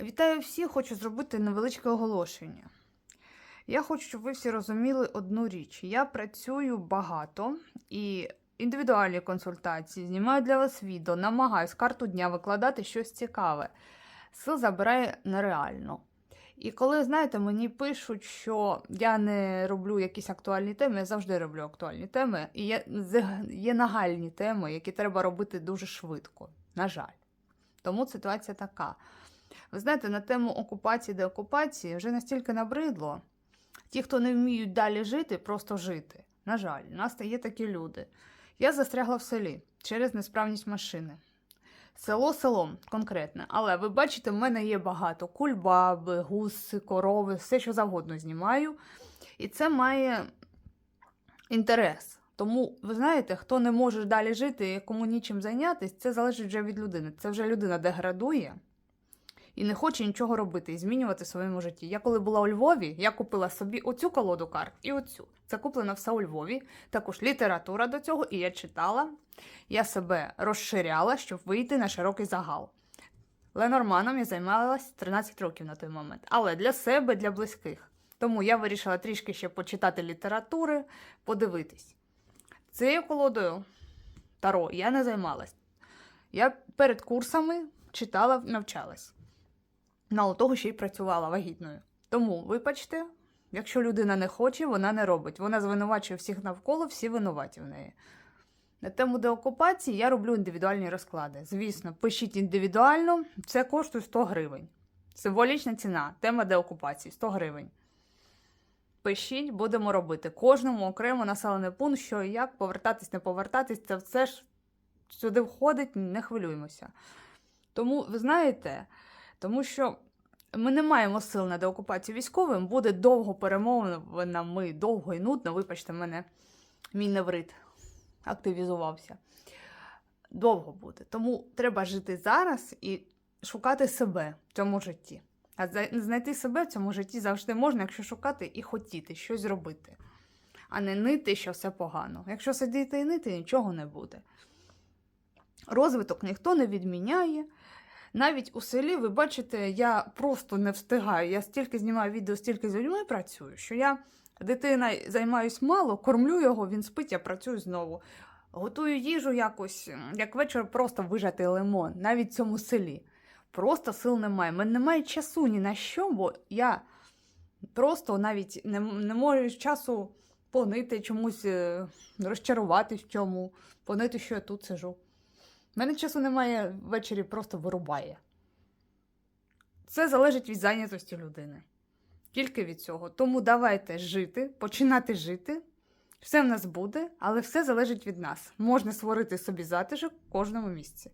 Вітаю всіх, хочу зробити невеличке оголошення. Я хочу, щоб ви всі розуміли одну річ. Я працюю багато і індивідуальні консультації, знімаю для вас відео, намагаюсь карту дня викладати щось цікаве. Сил забирає нереально. І коли, знаєте, мені пишуть, що я не роблю якісь актуальні теми, я завжди роблю актуальні теми. І є, є нагальні теми, які треба робити дуже швидко. На жаль. Тому ситуація така. Ви знаєте, на тему окупації деокупації вже настільки набридло. Ті, хто не вміють далі жити, просто жити. На жаль, у нас є такі люди. Я застрягла в селі через несправність машини. Село селом конкретне. Але ви бачите, в мене є багато кульбаби, гуси, корови, все що завгодно знімаю. І це має інтерес. Тому, ви знаєте, хто не може далі жити, кому нічим зайнятися, це залежить вже від людини. Це вже людина деградує і не хоче нічого робити і змінювати в своєму житті. Я коли була у Львові, я купила собі оцю колоду карт і оцю. Це куплено все у Львові. Також література до цього, і я читала. Я себе розширяла, щоб вийти на широкий загал. Ленорманом я займалась 13 років на той момент, але для себе, для близьких. Тому я вирішила трішки ще почитати літератури, подивитись. Цією колодою Таро я не займалась. Я перед курсами читала, навчалась. Мало того, ще й працювала вагітною. Тому, вибачте, якщо людина не хоче, вона не робить. Вона звинувачує всіх навколо, всі винуваті в неї. На тему деокупації я роблю індивідуальні розклади. Звісно, пишіть індивідуально, це коштує 100 гривень. Символічна ціна, тема деокупації 100 гривень. Пишіть, будемо робити. Кожному окремо населений пункт, що і як, повертатись, не повертатись, це все ж сюди входить, не хвилюємося. Тому, ви знаєте, тому що ми не маємо сил на деокупацію військовим, буде довго перемовинами, довго і нудно, вибачте мене, мій неврит активізувався. Довго буде. Тому треба жити зараз і шукати себе в цьому житті. А знайти себе в цьому житті завжди можна, якщо шукати і хотіти щось зробити, а не нити, що все погано. Якщо сидіти і нити, нічого не буде. Розвиток ніхто не відміняє. Навіть у селі, ви бачите, я просто не встигаю. Я стільки знімаю відео, стільки з людьми працюю, що я дитина займаюсь мало, кормлю його, він спить, я працюю знову. Готую їжу якось, як вечір просто вижати лимон, навіть в цьому селі. Просто сил немає. Мене немає часу ні на що, бо я просто навіть не, не можу часу понити чомусь, е, розчаруватись в чому, понити, що я тут сижу. Мене часу немає ввечері, просто вирубає. Це залежить від зайнятості людини. Тільки від цього. Тому давайте жити, починати жити. Все в нас буде, але все залежить від нас. Можна створити собі затишок в кожному місці.